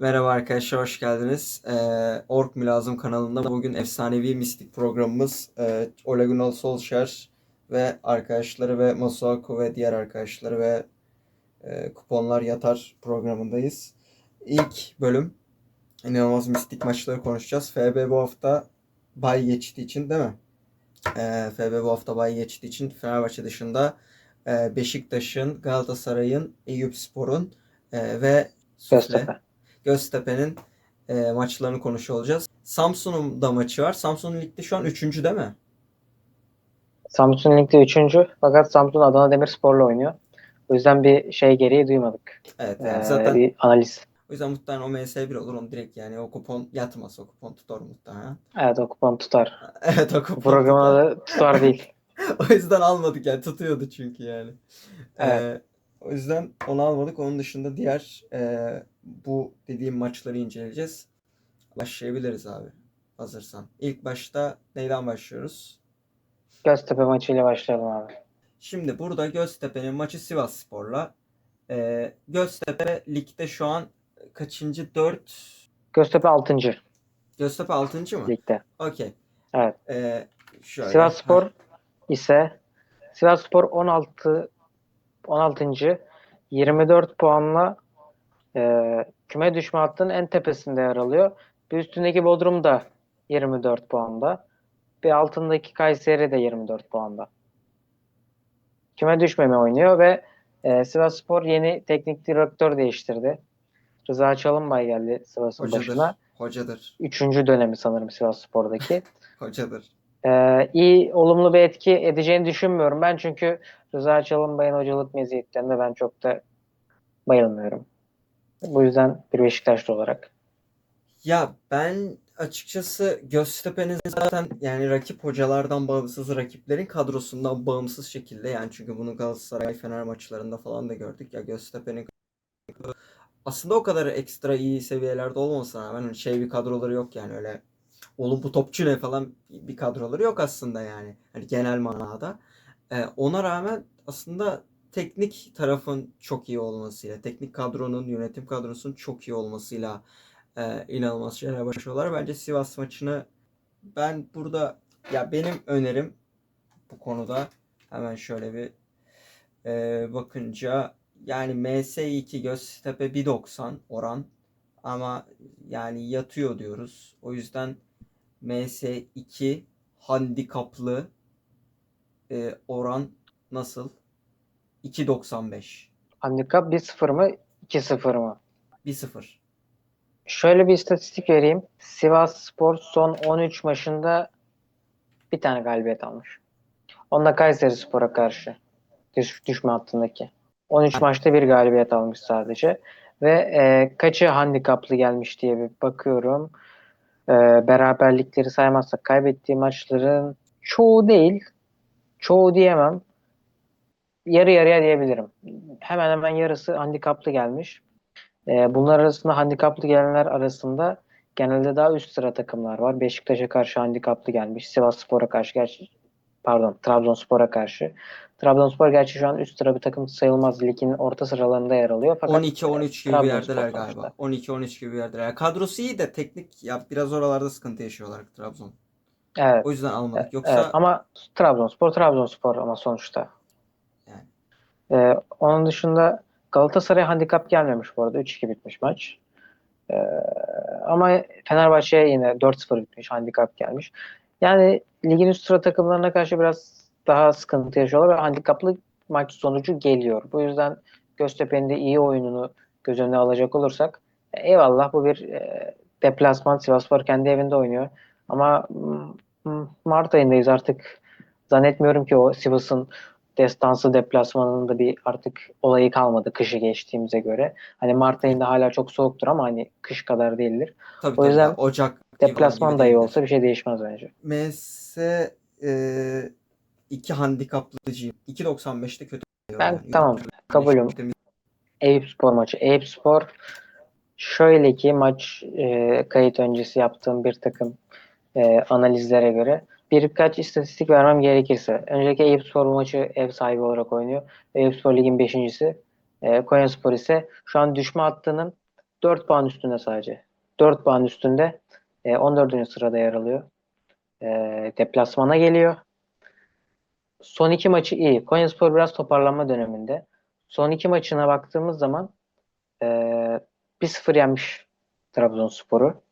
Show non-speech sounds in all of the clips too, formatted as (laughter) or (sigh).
Merhaba arkadaşlar, hoş geldiniz. Ee, Ork Mülazım kanalında bugün efsanevi mistik programımız e, Ole Gunnar Solskjaer ve arkadaşları ve Masuaku ve diğer arkadaşları ve e, kuponlar yatar programındayız. İlk bölüm inanılmaz mistik maçları konuşacağız. FB bu hafta bay geçtiği için değil mi? Ee, FB bu hafta bay geçtiği için Fenerbahçe dışında e, Beşiktaş'ın, Galatasaray'ın, Eyüpspor'un e, ve Sufle-. Göztepe'nin e, maçlarını konuşuyor olacağız. Samsun'un da maçı var. Samsun ligde şu an 3. değil mi? Samsun Lig'de 3. Fakat Samsun Adana Demirspor'la oynuyor. O yüzden bir şey gereği duymadık. Evet. Yani Ee, zaten bir analiz. o yüzden muhtemelen o MS1 olur. Onu direkt yani o kupon yatmaz. O kupon tutar muhtemelen. Evet o kupon tutar. (laughs) Evet o kupon programın tutar. tutar değil. (laughs) o yüzden almadık yani. Tutuyordu çünkü yani. Evet. Ee, o yüzden onu almadık. Onun dışında diğer e, bu dediğim maçları inceleyeceğiz. Başlayabiliriz abi. Hazırsan. İlk başta neyden başlıyoruz? Göztepe maçıyla başlayalım abi. Şimdi burada Göztepe'nin maçı Sivasspor'la. Ee, Göztepe ligde şu an kaçıncı? 4. Göztepe 6. Göztepe 6. mı? ligde. Okey. Evet. Ee, şöyle. Sivasspor Heh, ise Sivasspor 16 16. 24 puanla e, küme düşme hattının en tepesinde yer alıyor. Bir üstündeki Bodrum da 24 puanda. Bir altındaki Kayseri de 24 puanda. Küme düşmeme oynuyor ve e, Sivasspor yeni teknik direktör değiştirdi. Rıza Çalınbay geldi Sivas'ın Hocadır. başına. Hocadır. Üçüncü dönemi sanırım Sivasspor'daki. (laughs) Hocadır. Ee, iyi, olumlu bir etki edeceğini düşünmüyorum ben çünkü Rıza Çalınbay'ın hocalık meziyetlerinde ben çok da bayılmıyorum. Bu yüzden bir Beşiktaşlı olarak. Ya ben açıkçası Göztepe'nin zaten yani rakip hocalardan bağımsız rakiplerin kadrosundan bağımsız şekilde yani çünkü bunu Galatasaray Fener maçlarında falan da gördük ya Göztepe'nin aslında o kadar ekstra iyi seviyelerde olmasına rağmen hani şey bir kadroları yok yani öyle oğlum bu topçu ne falan bir kadroları yok aslında yani hani genel manada. Ee, ona rağmen aslında teknik tarafın çok iyi olmasıyla, teknik kadronun, yönetim kadrosunun çok iyi olmasıyla e, inanılmaz şeyler başarıyorlar. Bence Sivas maçını ben burada ya benim önerim bu konuda hemen şöyle bir e, bakınca yani MS2 Göztepe 1.90 oran ama yani yatıyor diyoruz. O yüzden MS2 handikaplı e, oran nasıl? 2.95 Handikap 1-0 mı 2-0 mı? 1-0 Şöyle bir istatistik vereyim. Sivas Spor son 13 maçında bir tane galibiyet almış. Onda Kayseri Spor'a karşı. Düş, düşme hattındaki. 13 maçta bir galibiyet almış sadece. Ve e, kaçı handikaplı gelmiş diye bir bakıyorum. E, beraberlikleri saymazsak kaybettiği maçların çoğu değil. Çoğu diyemem. Yarı yarıya diyebilirim. Hemen hemen yarısı handikaplı gelmiş. E, bunlar arasında handikaplı gelenler arasında genelde daha üst sıra takımlar var. Beşiktaş'a karşı handikaplı gelmiş. Sivasspor'a karşı gerçi pardon Trabzonspor'a karşı. Trabzonspor gerçi şu an üst sıra bir takım sayılmaz. Ligin orta sıralarında yer alıyor. Fakat 12-13 gibi bir yerdeler galiba. 12-13 gibi bir yerdeler. Kadrosu iyi de teknik ya biraz oralarda sıkıntı yaşıyorlar Trabzon. Evet. O yüzden almadık. Evet, Yoksa ama Trabzonspor Trabzonspor ama sonuçta. Ee, onun dışında Galatasaray handikap gelmemiş bu arada. 3-2 bitmiş maç. Ee, ama Fenerbahçe'ye yine 4-0 bitmiş. Handikap gelmiş. Yani ligin üst sıra takımlarına karşı biraz daha sıkıntı yaşıyorlar ve handikaplı maç sonucu geliyor. Bu yüzden Göztepe'nin de iyi oyununu göz önüne alacak olursak eyvallah bu bir e, deplasman. Sivasspor kendi evinde oynuyor. Ama Mart ayındayız artık. Zannetmiyorum ki o Sivas'ın destansı deplasmanında bir artık olayı kalmadı kışı geçtiğimize göre. Hani Mart ayında hala çok soğuktur ama hani kış kadar değildir. tabii O tabii yüzden ya, Ocak Deplasman gibi da iyi değildir. olsa bir şey değişmez bence. MS e, 2 handikaplıcıyım. 2.95'te kötü. Ben yani. tamam, 2.95 kabulüm. temiz. Eyüpspor maçı. Eyüpspor şöyle ki maç e, kayıt öncesi yaptığım bir takım e, analizlere göre birkaç istatistik vermem gerekirse. Öncelikle Eyüpspor maçı ev sahibi olarak oynuyor. Eyüpspor ligin beşincisi. E, Konyaspor ise şu an düşme hattının 4 puan üstünde sadece. 4 puan üstünde. E, 14. sırada yer alıyor. E, deplasmana geliyor. Son iki maçı iyi. Konyaspor biraz toparlanma döneminde. Son iki maçına baktığımız zaman e, 1-0 yenmiş Trabzonspor'u.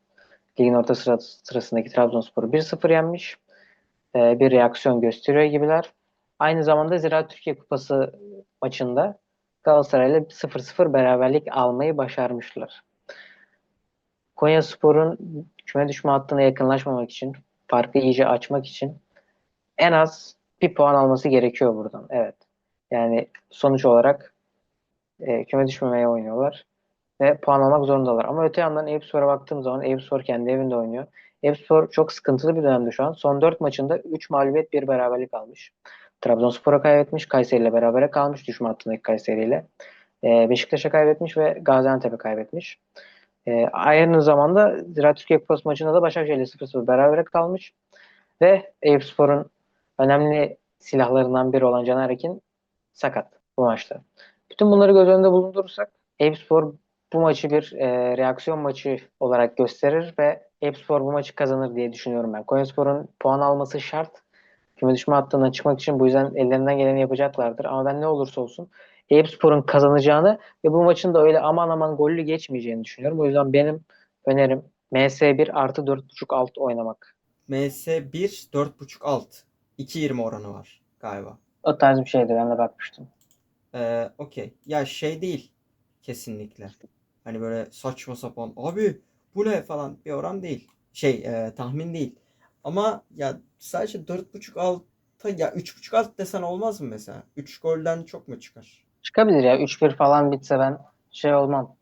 Ligin orta sıra, sırasındaki Trabzonspor'u 1-0 yenmiş. E, bir reaksiyon gösteriyor gibiler. Aynı zamanda Ziraat Türkiye Kupası maçında Galatasaray'la 0-0 beraberlik almayı başarmışlar. Konyaspor'un küme düşme hattına yakınlaşmamak için, farkı iyice açmak için en az bir puan alması gerekiyor buradan. Evet. Yani sonuç olarak e, küme düşmemeye oynuyorlar ve puan almak zorundalar. Ama öte yandan Eyüpspor'a baktığım zaman Eyüpspor kendi evinde oynuyor. Eyüpspor çok sıkıntılı bir dönemde şu an. Son 4 maçında 3 mağlubiyet, 1 beraberlik almış. Trabzonspor'a kaybetmiş, Kayseri ile berabere kalmış düşme hattındaki Kayseri ile. E, Beşiktaş'a kaybetmiş ve Gaziantep'e kaybetmiş. E, aynı zamanda Ziraat Türkiye Kupası maçında da Başakşehir ile 0-0 berabere kalmış. Ve Eyüpspor'un önemli silahlarından biri olan Caner Ekin sakat bu maçta. Bütün bunları göz önünde bulundurursak Eyüpspor bu maçı bir e, reaksiyon maçı olarak gösterir ve Eyüpspor bu maçı kazanır diye düşünüyorum ben. Konyaspor'un puan alması şart. Küme düşme hattından çıkmak için bu yüzden ellerinden geleni yapacaklardır. Ama ben ne olursa olsun Eyüpspor'un kazanacağını ve bu maçın da öyle aman aman gollü geçmeyeceğini düşünüyorum. O yüzden benim önerim MS1 artı 4.5 alt oynamak. MS1 4.5 alt. 2.20 oranı var galiba. O tarz bir şeydi ben de bakmıştım. Ee, okey. Ya şey değil. Kesinlikle. Hani böyle saçma sapan abi bu ne falan bir oran değil. Şey e, tahmin değil. Ama ya sadece 4.5 alta ya 3.5 alt desen olmaz mı mesela? 3 golden çok mu çıkar? Çıkabilir ya 3-1 falan bitse ben şey olmam.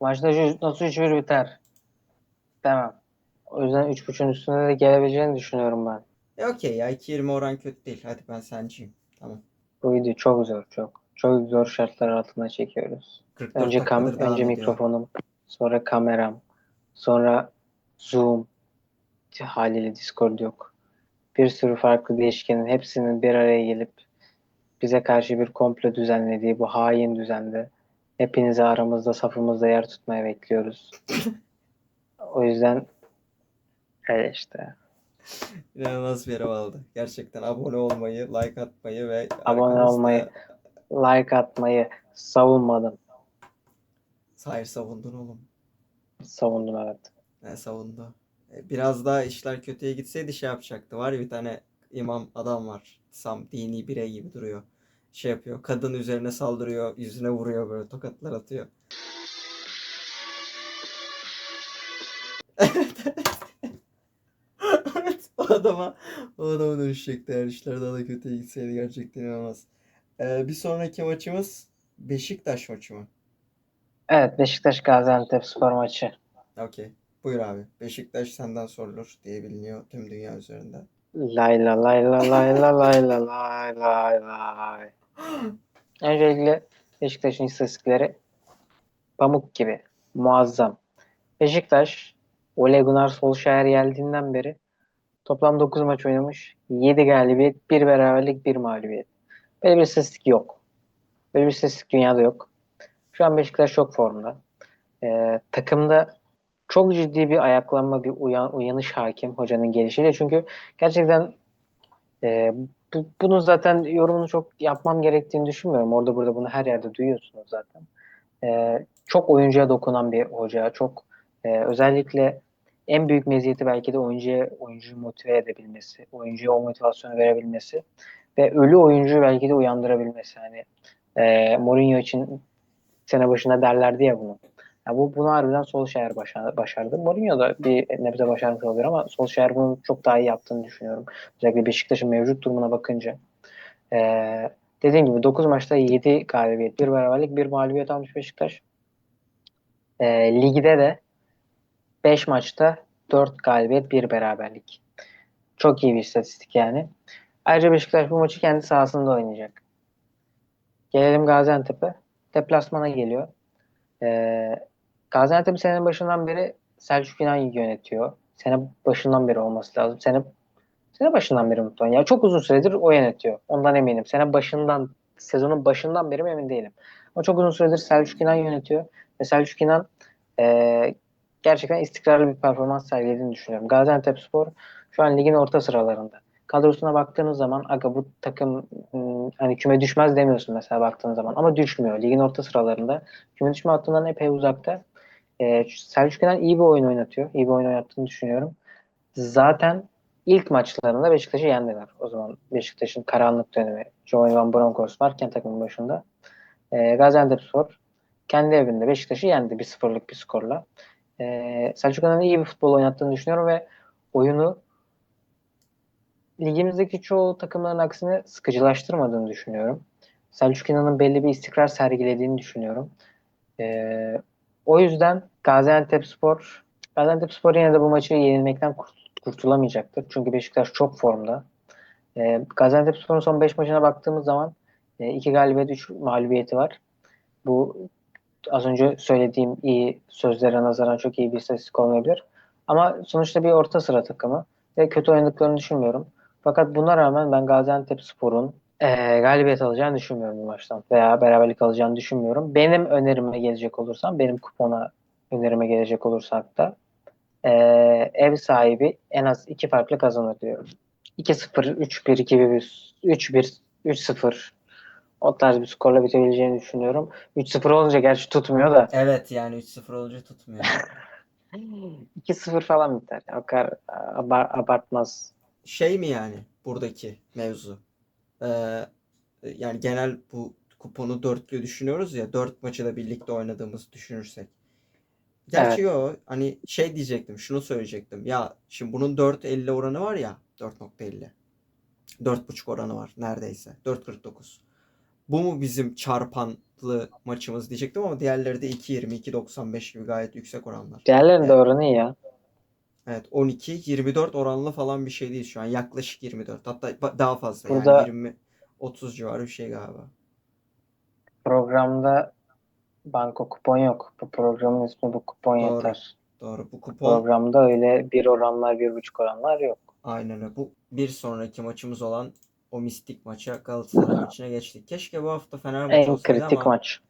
Maçta nasıl 3-1 biter? Demem. O yüzden 3.5'ün üstünde de gelebileceğini düşünüyorum ben. E okey ya 2.20 oran kötü değil. Hadi ben senciyim. Tamam. Bu video çok zor çok. Çok zor şartlar altında çekiyoruz. 44 Önce kam önce mikrofonum, sonra kameram, sonra Zoom, haliyle Discord yok. Bir sürü farklı değişkenin hepsinin bir araya gelip bize karşı bir komplo düzenlediği bu hain düzende hepinizi aramızda safımızda yer tutmaya bekliyoruz. (laughs) o yüzden öyle işte. İnanılmaz bir yere aldı. Gerçekten abone olmayı, like atmayı ve Abone arkanızda- olmayı. Like atmayı savunmadım. Hayır savundun oğlum. Savundum evet. Ne savundu? E, Biraz daha işler kötüye gitseydi şey yapacaktı. Var ya bir tane imam adam var. Sam dini birey gibi duruyor. Şey yapıyor. Kadın üzerine saldırıyor. Yüzüne vuruyor böyle tokatlar atıyor. Evet, (laughs) o adama o adama dönüşecekti eğer işler daha da kötüye gitseydi gerçekten inanılmaz. Ee, bir sonraki maçımız Beşiktaş maçı mı? Evet Beşiktaş Gaziantep spor maçı. Okey. Buyur abi. Beşiktaş senden sorulur diye biliniyor tüm dünya üzerinde. Lay la lay la lay la lay la lay lay lay. Öncelikle Beşiktaş'ın istatistikleri pamuk gibi. Muazzam. Beşiktaş Ole Gunnar Solskjaer geldiğinden beri toplam 9 maç oynamış. 7 galibiyet, 1 beraberlik, 1 mağlubiyet. Böyle bir istatistik yok. Böyle bir istatistik dünyada yok. Şu an Beşiktaş çok formda. Ee, takımda çok ciddi bir ayaklanma, bir uyan, uyanış hakim hocanın gelişiyle. Çünkü gerçekten e, bu, bunun zaten yorumunu çok yapmam gerektiğini düşünmüyorum. Orada burada bunu her yerde duyuyorsunuz zaten. E, çok oyuncuya dokunan bir hoca. Çok e, özellikle en büyük meziyeti belki de oyuncuya oyuncuyu motive edebilmesi, oyuncuya o motivasyonu verebilmesi ve ölü oyuncuyu belki de uyandırabilmesi. Hani e, Mourinho için sene başında derlerdi ya bunu. Ya bu bunu harbiden Solskjaer başardı. başardı. Mourinho da bir nebze başarmış olabilir ama Solskjaer bunu çok daha iyi yaptığını düşünüyorum. Özellikle Beşiktaş'ın mevcut durumuna bakınca. Ee, dediğim gibi 9 maçta 7 galibiyet, 1 beraberlik, 1 mağlubiyet almış Beşiktaş. Ee, ligde de 5 maçta 4 galibiyet, 1 beraberlik. Çok iyi bir istatistik yani. Ayrıca Beşiktaş bu maçı kendi sahasında oynayacak. Gelelim Gaziantep'e. Deplasmana geliyor. Ee, Gaziantep senenin başından beri Selçuk İnan yönetiyor. Sene başından beri olması lazım. Sene sene başından beri muhtemelen. Ya çok uzun süredir o yönetiyor. Ondan eminim. Sene başından sezonun başından beri mi emin değilim. Ama çok uzun süredir Selçuk İnan yönetiyor. Ve Selçuk İnan e, gerçekten istikrarlı bir performans sergilediğini düşünüyorum. Gaziantepspor şu an ligin orta sıralarında. Kadrosuna baktığınız zaman aga bu takım hmm, hani küme düşmez demiyorsun mesela baktığın zaman ama düşmüyor. Ligin orta sıralarında. Küme düşme hattından epey uzakta. E, Selçuk İnan iyi bir oyun oynatıyor. İyi bir oyun oynattığını düşünüyorum. Zaten ilk maçlarında Beşiktaş'ı yendiler. O zaman Beşiktaş'ın karanlık dönemi. Joey Van Bronckhorst varken takımın başında. E, Gaziantepspor kendi evinde Beşiktaş'ı yendi bir sıfırlık bir skorla. E, Selçuk İnan'ın iyi bir futbol oynattığını düşünüyorum ve oyunu ligimizdeki çoğu takımların aksine sıkıcılaştırmadığını düşünüyorum. Selçuk İnan'ın belli bir istikrar sergilediğini düşünüyorum. E, o yüzden Gaziantepspor Gaziantepspor yine de bu maçı yenilmekten kurt- kurtulamayacaktır. Çünkü Beşiktaş çok formda. E, Gaziantepspor'un son 5 maçına baktığımız zaman 2 galibiyet 3 mağlubiyeti var. Bu az önce söylediğim iyi sözlere nazaran çok iyi bir istatistik olmayabilir. Ama sonuçta bir orta sıra takımı ve kötü oynadıklarını düşünmüyorum. Fakat buna rağmen ben Gaziantepspor'un e, galibiyet alacağını düşünmüyorum bu maçtan veya beraberlik alacağını düşünmüyorum. Benim önerime gelecek olursam, benim kupona önerime gelecek olursak da e, ev sahibi en az iki farklı kazanır diyorum. 2-0, 3-1, 2-1, 3-1, 3-0 o tarz bir skorla bitebileceğini düşünüyorum. 3-0 olunca gerçi tutmuyor da Evet yani 3-0 olunca tutmuyor. (laughs) 2-0 falan biter. O kadar abar- abartmaz. Şey mi yani buradaki mevzu? Ee, yani genel bu kuponu dörtlü düşünüyoruz ya. Dört maçı da birlikte oynadığımızı düşünürsek. Gerçi yo hani şey diyecektim şunu söyleyecektim. Ya şimdi bunun 4.50 oranı var ya 4.50. 4.5 oranı var neredeyse. 4.49. Bu mu bizim çarpanlı maçımız diyecektim ama diğerleri de 2.20, 2.95 gibi gayet yüksek oranlar. Diğerlerinin de Evet. oranı iyi ya. Evet 12 24 oranlı falan bir şey değil şu an. Yaklaşık 24. Hatta daha fazla Burada- yani 20 30 civarı bir şey galiba. Programda banko kupon yok. Bu programın ismi bu kupon Doğru. yeter. Doğru. Bu kupon Programda öyle bir oranlar, bir buçuk oranlar yok. aynen öyle. Bu bir sonraki maçımız olan o mistik maça Galatasaray maçına geçtik. Keşke bu hafta Fener maçı En kritik ama maç.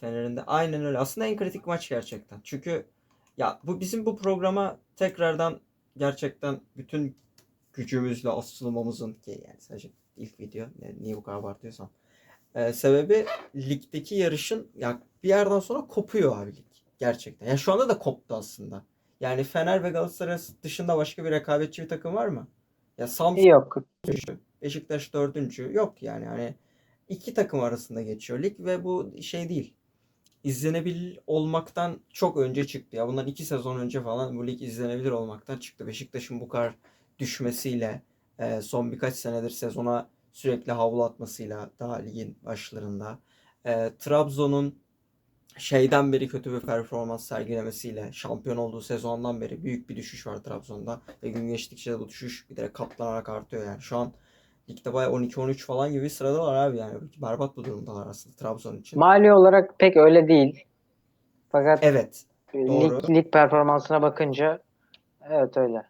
Fener'in de aynen öyle. Aslında en kritik maç gerçekten. Çünkü ya bu bizim bu programa tekrardan gerçekten bütün gücümüzle asılmamızın ki yani sadece ilk video ne- niye bu kadar abartıyorsam Ee, sebebi ligdeki yarışın ya bir yerden sonra kopuyor abi lig gerçekten. Yani şu anda da koptu aslında. Yani Fener ve Galatasaray dışında başka bir rekabetçi bir takım var mı? Ya Samsun Yok. üçüncü, Beşiktaş dördüncü. Yok yani hani iki takım arasında geçiyor lig ve bu şey değil. İzlenebilir olmaktan çok önce çıktı. Ya bundan iki sezon önce falan bu lig izlenebilir olmaktan çıktı. Beşiktaş'ın bu kadar düşmesiyle e, son birkaç senedir sezona sürekli havlu atmasıyla daha ligin başlarında. E, Trabzon'un şeyden beri kötü bir performans sergilemesiyle şampiyon olduğu sezondan beri büyük bir düşüş var Trabzon'da. Ve gün geçtikçe de bu düşüş giderek katlanarak artıyor yani. Şu an ligde baya 12-13 falan gibi sıradalar abi yani. Berbat bir durumdalar aslında Trabzon için. Mali olarak pek öyle değil. Fakat Evet. doğru. lig, lig performansına bakınca evet öyle.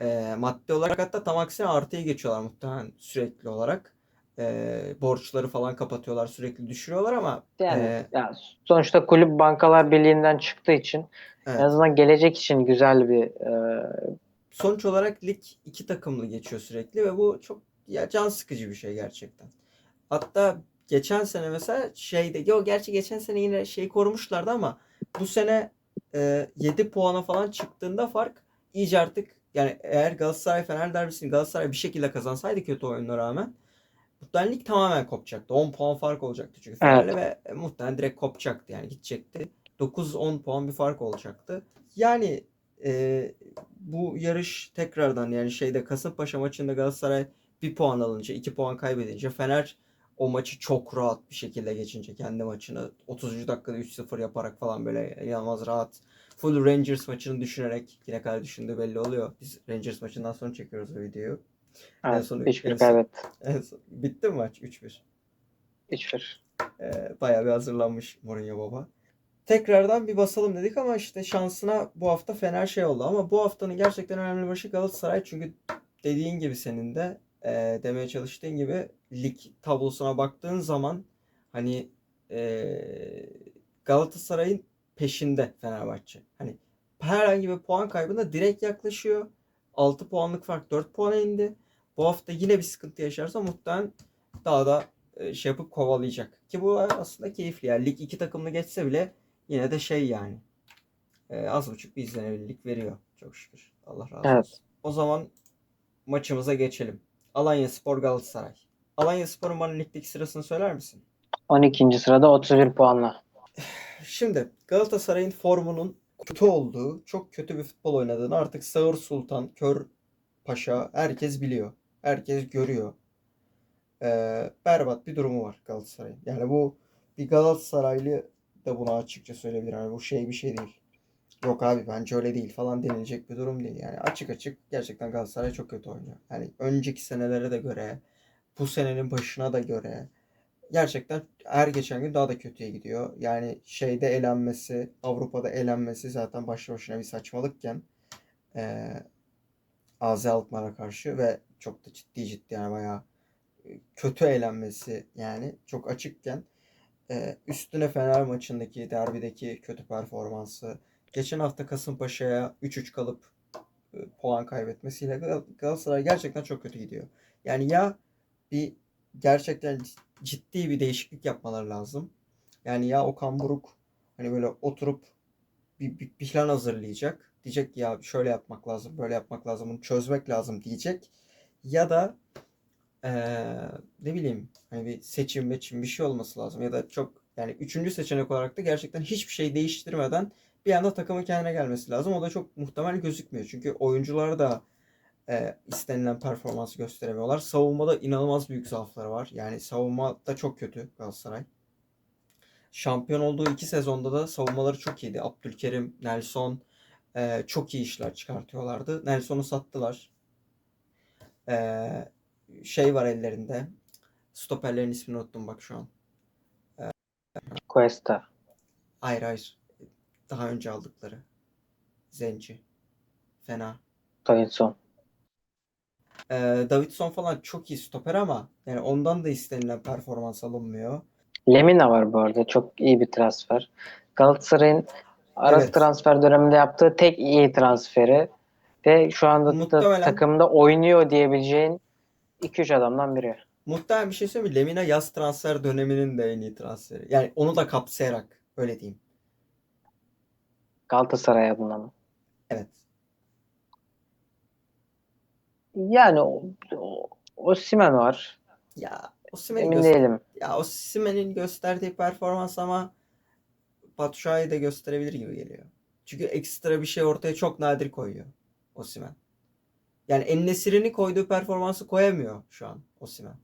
E, maddi olarak hatta tam aksine artıya geçiyorlar muhtemelen sürekli olarak. E, borçları falan kapatıyorlar sürekli düşürüyorlar ama Yani e, ya sonuçta kulüp bankalar birliğinden çıktığı için evet. en azından gelecek için güzel bir e, sonuç olarak lig iki takımlı geçiyor sürekli ve bu çok ya can sıkıcı bir şey gerçekten. Hatta geçen sene mesela şeyde yo gerçi geçen sene yine şey korumuşlardı ama bu sene e, 7 puana falan çıktığında fark iyice artık yani eğer Galatasaray Fener derbisini Galatasaray bir şekilde kazansaydı kötü oyununa rağmen muhtemelen lig tamamen kopacaktı. 10 puan fark olacaktı çünkü Fener'le ve e, muhtemelen direkt kopacaktı yani gidecekti. 9-10 puan bir fark olacaktı. Yani e, bu yarış tekrardan yani şeyde Kasımpaşa maçında Galatasaray bir puan alınca, iki puan kaybedince Fener o maçı çok rahat bir şekilde geçince kendi maçını 30. dakikada 3-0 yaparak falan böyle inanılmaz rahat. Full Rangers maçını düşünerek yine kadar düşündüğü belli oluyor. Biz Rangers maçından sonra çekiyoruz o videoyu. Evet, en son- kaybetti. (laughs) En son- bitti mi maç 3-1? Hiçbir. Ee, bayağı bir hazırlanmış Mourinho baba. Tekrardan bir basalım dedik ama işte şansına bu hafta Fener şey oldu. Ama bu haftanın gerçekten önemli başı Galatasaray. Çünkü dediğin gibi senin de e, demeye çalıştığın gibi lig tablosuna baktığın zaman hani e, Galatasaray'ın peşinde Fenerbahçe. Hani herhangi bir puan kaybında direkt yaklaşıyor. 6 puanlık fark 4 puana indi. Bu hafta yine bir sıkıntı yaşarsa muhtemelen daha da e, şey yapıp kovalayacak. Ki bu aslında keyifli. Yani lig iki takımlı geçse bile yine de şey yani. e, az buçuk bir izlenebilirlik veriyor. Çok şükür. Allah razı olsun. Evet. O zaman maçımıza geçelim. Alanya Spor Galatasaray. Alanya Spor'un bana ligdeki sırasını söyler misin? 12. sırada 31 puanla. (sighs) Şimdi Galatasaray'ın formunun kötü olduğu, çok kötü bir futbol oynadığını artık Sağır Sultan, Kör Paşa herkes biliyor. Herkes görüyor. Ee, berbat bir durumu var Galatasaray'ın. Yani bu bir Galatasaraylı da buna açıkça söyleyebilir. Yani bu şey bir şey değil. Yok abi bence öyle değil falan denilecek bir durum değil. Yani açık açık gerçekten Galatasaray çok kötü oynuyor. Yani önceki senelere de göre, bu senenin başına da göre gerçekten her geçen gün daha da kötüye gidiyor. Yani şeyde elenmesi, Avrupa'da elenmesi zaten başlı başına bir saçmalıkken eee AZ Alkmaar'a karşı ve çok da ciddi ciddi yani bayağı e, kötü elenmesi yani çok açıkken eee, üstüne Fener maçındaki derbideki kötü performansı geçen hafta Kasımpaşa'ya 3-3 kalıp e, puan kaybetmesiyle Gal- Galatasaray gerçekten çok kötü gidiyor. Yani ya bir gerçekten ciddi bir değişiklik yapmaları lazım. Yani ya Okan Buruk hani böyle oturup bir, bir plan hazırlayacak. Diyecek ki ya şöyle yapmak lazım, böyle yapmak lazım, bunu çözmek lazım diyecek. Ya da eee, ne bileyim hani bir seçim meçim bir şey olması lazım. Ya da çok yani üçüncü seçenek olarak da gerçekten hiçbir şey değiştirmeden bir anda takımın kendine gelmesi lazım. O da çok muhtemel gözükmüyor. Çünkü oyuncular da e, istenilen performansı gösteremiyorlar. Savunmada inanılmaz büyük zaafları var. Yani savunmada çok kötü Galatasaray. Şampiyon olduğu iki sezonda da savunmaları çok iyiydi. Abdülkerim, Nelson e, çok iyi işler çıkartıyorlardı. Nelson'u sattılar. E, şey var ellerinde. Stoperlerin ismini unuttum bak şu an. Cuesta. Hayır hayır. Daha önce aldıkları. Zenci. Fena. Davinson. Ee, Davidson falan çok iyi stoper ama yani ondan da istenilen performans alınmıyor. Lemina var bu arada. Çok iyi bir transfer. Galatasaray'ın ara Evet. transfer döneminde yaptığı tek iyi transferi ve şu anda da takımda oynuyor diyebileceğin 2-3 adamdan biri. Muhtemelen bir şey söyleyeyim mi? Lemina yaz transfer döneminin de en iyi transferi. Yani onu da kapsayarak öyle diyeyim. Galatasaray adına mı? Evet. Yani o, o, Osimhen var. Ya Osimhen'in Emin göster- değilim. ya Osimhen'in gösterdiği performans ama Batshuayi de gösterebilir gibi geliyor. Çünkü ekstra bir şey ortaya çok nadir koyuyor Osimhen. Yani En-Nesyri'nin koyduğu performansı koyamıyor şu an Osimhen.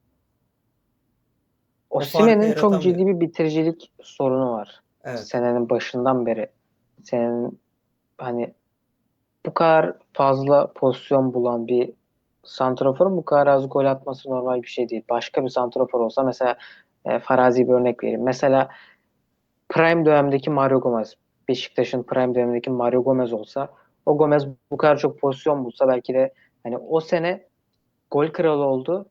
O farkı Osimhen'in çok ciddi bir bitiricilik sorunu var. Evet. Senenin başından beri. Senin hani bu kadar fazla pozisyon bulan bir santraforun bu kadar az gol atması normal bir şey değil. Başka bir santrafor olsa mesela e, Farazi bir örnek vereyim. Mesela prime dönemdeki Mario Gomez. Beşiktaş'ın prime dönemindeki Mario Gomez olsa o Gomez bu kadar çok pozisyon bulsa belki de hani o sene gol kralı oldu.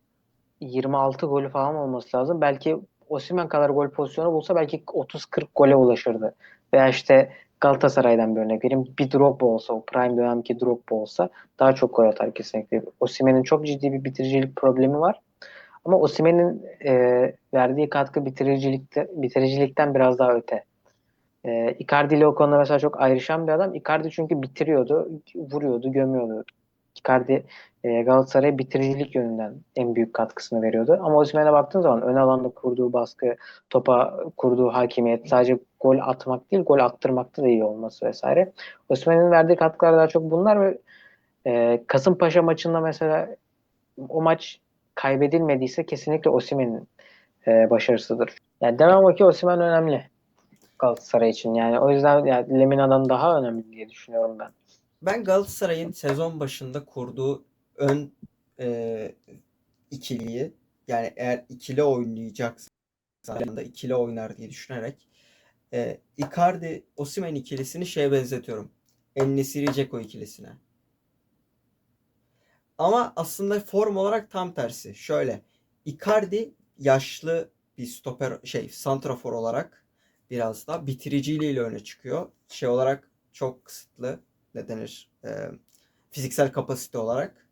26 golü falan olması lazım. Belki Osimhen kadar gol pozisyonu bulsa belki 30-40 gole ulaşırdı. Veya işte Galatasaray'dan bir örnek vereyim. Bir Drogba olsa, o prime dönemki Drogba olsa daha çok gol atar kesinlikle. Osimhen'in çok ciddi bir bitiricilik problemi var. Ama Osimhen'in e, verdiği katkı bitiricilikte, bitiricilikten biraz daha öte. E, Icardi ile o konuda mesela çok ayrışan bir adam. Icardi çünkü bitiriyordu, vuruyordu, gömüyordu. Icardi e, Galatasaray'a bitiricilik yönünden en büyük katkısını veriyordu. Ama Osimhen'e baktığın zaman ön alanda kurduğu baskı, topa kurduğu hakimiyet sadece gol atmak değil, gol attırmakta da iyi olması vesaire. Osimhen'in verdiği katkılar daha çok bunlar ve e, Kasımpaşa maçında mesela o maç kaybedilmediyse kesinlikle Osimhen'in e, başarısıdır. Yani demem o ki Osimhen önemli Galatasaray için. Yani o yüzden yani Lemina'dan daha önemli diye düşünüyorum ben. Ben Galatasaray'ın sezon başında kurduğu ön e, ikiliyi yani eğer ikili oynayacaksa da ikili oynar diye düşünerek e, Icardi Osimhen ikilisini şeye benzetiyorum. En-Nesyri Dzeko ikilisine. Ama aslında form olarak tam tersi. Şöyle Icardi yaşlı bir stoper şey santrafor olarak biraz da bitiriciliğiyle öne çıkıyor. Şey olarak çok kısıtlı. Ne denir? Ee, fiziksel kapasite olarak.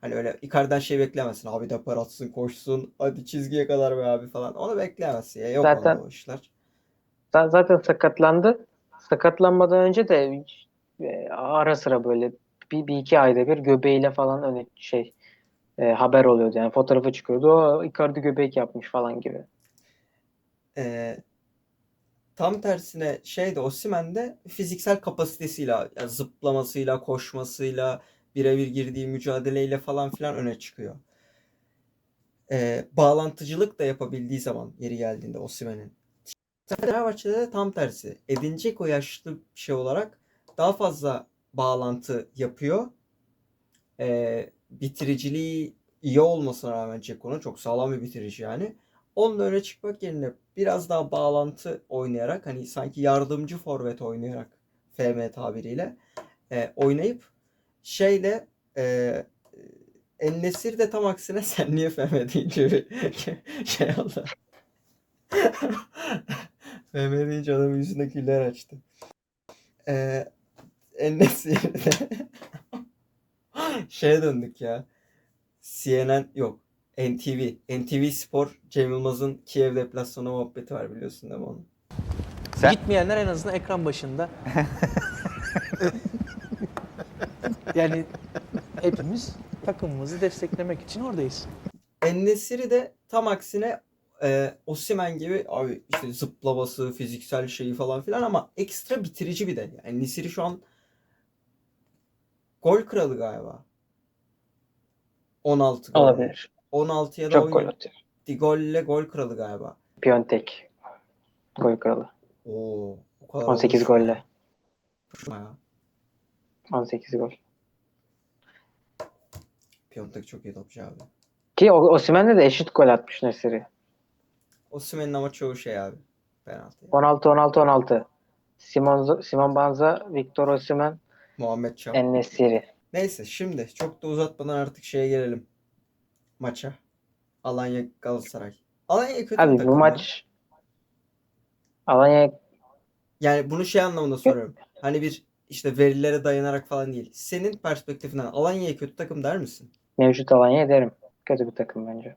Hani öyle Icardi'den şey bekleyemezsin. Abi depar atsın, koşsun. Hadi çizgiye kadar be abi falan. Onu bekleyemezsin ya. Yok Zaten- o işler. Zaten sakatlandı. Sakatlanmadan önce de e, ara sıra böyle bir, bir iki ayda bir göbeğiyle falan öne şey e, haber oluyordu. Yani fotoğrafı çıkıyordu. O Icardi göbek yapmış falan gibi. Ee, tam tersine şeyde Osimhen'de fiziksel kapasitesiyle, yani zıplamasıyla, koşmasıyla, birebir girdiği mücadeleyle falan filan öne çıkıyor. Ee, bağlantıcılık da yapabildiği zaman yeri geldiğinde Osimhen'in. Fenerbahçe'de de tam tersi. Edin Dzeko yaşlı şey olarak daha fazla bağlantı yapıyor. Ee, bitiriciliği iyi olmasına rağmen Dzeko'nun çok sağlam bir bitirici yani. Onunla öne çıkmak yerine biraz daha bağlantı oynayarak hani sanki yardımcı forvet oynayarak FM tabiriyle e, oynayıp şeyle e, Ennesir de tam aksine (laughs) sen niye FM deyince bir (laughs) şey oldu. (laughs) FM deyince adamın yüzünde güller açtı. E, Ennesir de şeye döndük ya. CNN yok. NTV. NTV Spor Cem Yılmaz'ın Kiev deplasmanı muhabbeti var biliyorsun değil mi onu? Sen- Gitmeyenler en azından ekran başında. (laughs) yani hepimiz takımımızı desteklemek için oradayız. Ennesiri de tam aksine e, Osimhen gibi abi işte zıplaması, fiziksel şeyi falan filan ama ekstra bitirici bir de. Yani Nesiri şu an gol kralı galiba. 16 gol. Olabilir. 16 ya da Çok gol 17 atıyor. golle gol kralı galiba. Piontek. Gol kralı. Oo, o kadar 18 olmuş. golle. Ya. 18 gol. Piontek çok iyi topçu abi. Ki O- Osimhen'de de eşit gol atmış Nesiri. Osimhen'in ama çoğu şey abi. Penaltı. 16 16 16. Simon Simon Banza, Victor Osimhen, Muhammed Çam. En-Nesyri. Neyse şimdi çok da uzatmadan artık şeye gelelim. Maça. Alanya Galatasaray. Alanya kötü Abi bu maç Alanya Yani bunu şey anlamında soruyorum. Hani bir işte verilere dayanarak falan değil. Senin perspektifinden Alanya'ya kötü takım der misin? mevcut Alanya derim. Kötü bir takım bence.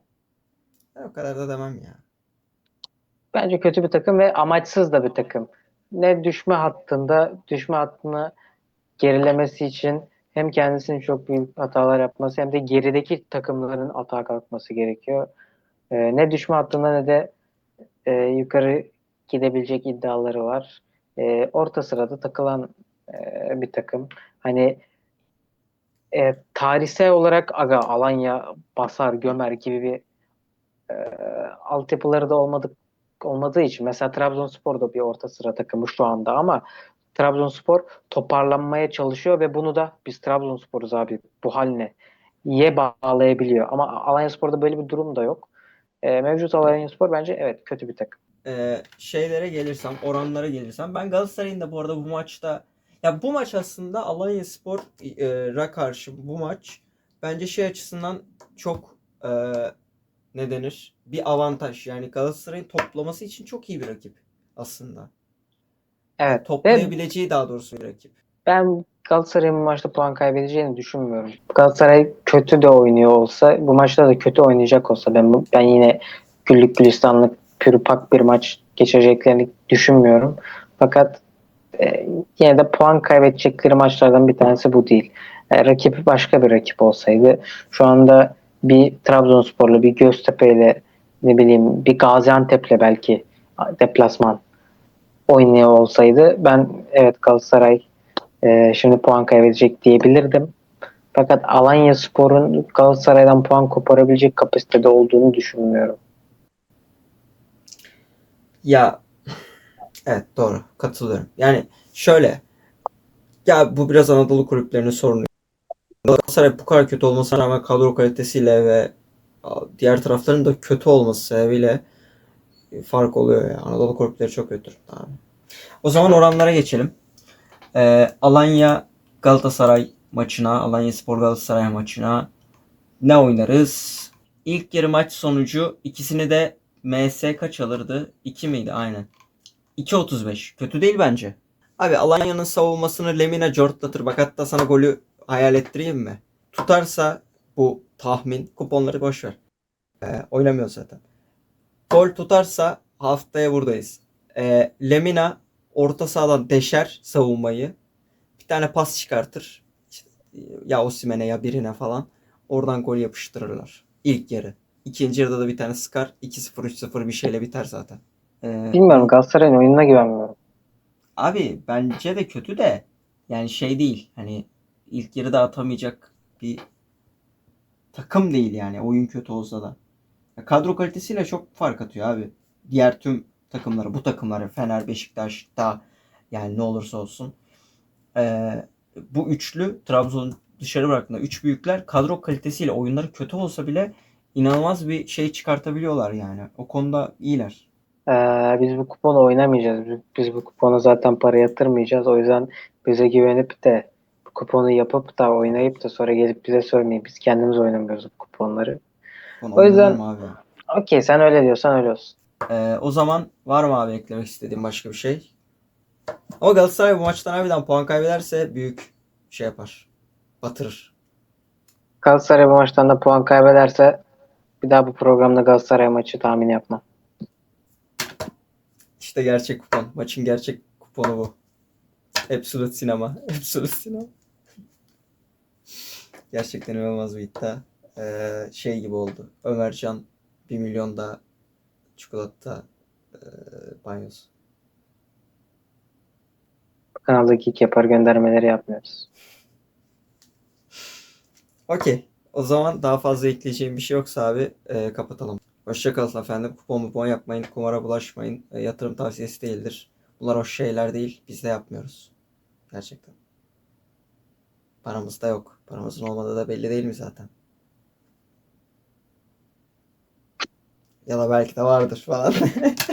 Ben o kadar da demem ya. Bence kötü bir takım ve amaçsız da bir takım. Ne düşme hattında düşme hattını gerilemesi için hem kendisinin çok büyük hatalar yapması hem de gerideki takımların atağa kalkması gerekiyor. Ee, ne düşme hattında ne de e, yukarı gidebilecek iddiaları var. Ee, orta sırada takılan e, bir takım. Hani e, tarihsel olarak aga Alanya basar gömer gibi bir e, altyapıları da olmadık olmadığı için mesela Trabzonspor da bir orta sıra takımı şu anda ama Trabzonspor toparlanmaya çalışıyor ve bunu da biz Trabzonspor'uz abi bu haline ye bağlayabiliyor. Ama Alanyaspor'da böyle bir durum da yok. E, mevcut Alanyaspor bence evet kötü bir takım. Ee, şeylere gelirsem, oranlara gelirsem ben Galatasaray'ın da bu arada bu maçta ya bu maç aslında Alanyaspor'a karşı bu maç bence şey açısından çok e, ne denir? Bir avantaj. Yani Galatasaray'ın toplaması için çok iyi bir rakip aslında. Evet. Ve Toplayabileceği daha doğrusu bir rakip. ben Galatasaray'ın bu maçta puan kaybedeceğini düşünmüyorum. Galatasaray kötü de oynuyor olsa bu maçta da kötü oynayacak olsa ben ben yine güllük gülistanlık pürüpak bir maç geçireceklerini düşünmüyorum. Fakat e, yine de puan kaybedecekleri maçlardan bir tanesi bu değil. E, rakip başka bir rakip olsaydı şu anda bir Trabzonspor'la bir Göztepe'yle ne bileyim bir Gaziantep'le belki deplasman oynuyor olsaydı ben evet Galatasaray e, şimdi puan kaybedecek diyebilirdim. Fakat Alanya Spor'un Galatasaray'dan puan koparabilecek kapasitede olduğunu düşünmüyorum. Ya evet doğru katılıyorum. Yani şöyle ya bu biraz Anadolu kulüplerinin sorunu. Galatasaray bu kadar kötü olmasına rağmen kadro kalitesiyle ve diğer tarafların da kötü olması sebebiyle fark oluyor ya. Anadolu kulüpleri çok kötü. O zaman oranlara geçelim. Ee, Alanya Galatasaray maçına, Alanya Spor Galatasaray maçına ne oynarız? İlk yarı maç sonucu ikisini de MS kaç alırdı? 2 miydi? Aynen. 2.35. Kötü değil bence. Abi Alanya'nın savunmasını Lemina cortlatır. Bak hatta sana golü hayal ettireyim mi? Tutarsa bu tahmin kuponları boş ver. Ee, oynamıyor zaten. Gol tutarsa haftaya buradayız. Ee, Lemina orta sahadan deşer savunmayı. Bir tane pas çıkartır. İşte, ya Osimhen'e ya birine falan. Oradan gol yapıştırırlar. İlk yarı. İkinci yarıda da bir tane sıkar. 2-0 3-0 bir şeyle biter zaten. Ee, Bilmiyorum Galatasaray'ın oyununa güvenmiyorum. Abi bence de kötü de yani şey değil hani ilk yarıda atamayacak bir takım değil yani oyun kötü olsa da. Kadro kalitesiyle çok fark atıyor abi. Diğer tüm takımlara bu takımlara Fener, Beşiktaş da yani ne olursa olsun. Ee, bu üçlü Trabzon dışarı bıraktığında üç büyükler kadro kalitesiyle oyunları kötü olsa bile inanılmaz bir şey çıkartabiliyorlar yani. O konuda iyiler. Ee, biz bu kuponu oynamayacağız. Biz, bu kupona zaten para yatırmayacağız. O yüzden bize güvenip de kuponu yapıp da oynayıp da sonra gelip bize söylemeyin. Biz kendimiz oynamıyoruz bu kuponları. Onu O yüzden- abi? Okey sen öyle diyorsan öyle olsun. Ee, o zaman var mı abi eklemek istediğin başka bir şey? Ama Galatasaray bu maçtan harbiden puan kaybederse büyük şey yapar. Batırır. Galatasaray bu maçtan da puan kaybederse bir daha bu programda Galatasaray maçı tahmin yapma. İşte gerçek kupon. Maçın gerçek kuponu bu. Absolute sinema. (laughs) Absolute sinema. Gerçekten inanılmaz bir iddia. Ee, şey gibi oldu. Ömercan 1 milyon da çikolata e, banyosu. Bu kanalda geek yapar göndermeleri yapmıyoruz. Okey. O zaman daha fazla ekleyeceğim bir şey yoksa abi e, kapatalım. Hoşçakalın efendim. Kupon kupon yapmayın. Kumara bulaşmayın. E, yatırım tavsiyesi değildir. Bunlar hoş şeyler değil. Biz de yapmıyoruz. Gerçekten. Paramız da yok. Paramızın olmadığı da belli değil mi zaten? Ya da belki de vardır falan. (laughs)